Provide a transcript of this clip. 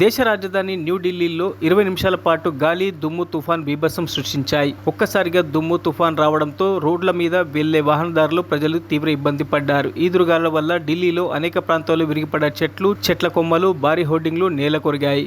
దేశ రాజధాని న్యూఢిల్లీలో ఇరవై నిమిషాల పాటు గాలి దుమ్ము తుఫాన్ బీభత్సం సృష్టించాయి. ఒక్కసారిగా దుమ్ము తుఫాన్ రావడంతో రోడ్ల మీద వెళ్ళే వాహనదారులు ప్రజలు తీవ్ర ఇబ్బంది పడ్డారు. ఈదురుగాల వల్ల ఢిల్లీలో అనేక ప్రాంతాల్లో విరిగిపడ్డ చెట్లు చెట్ల కొమ్మలు భారీ హోర్డింగ్లు నేల కొరిగాయి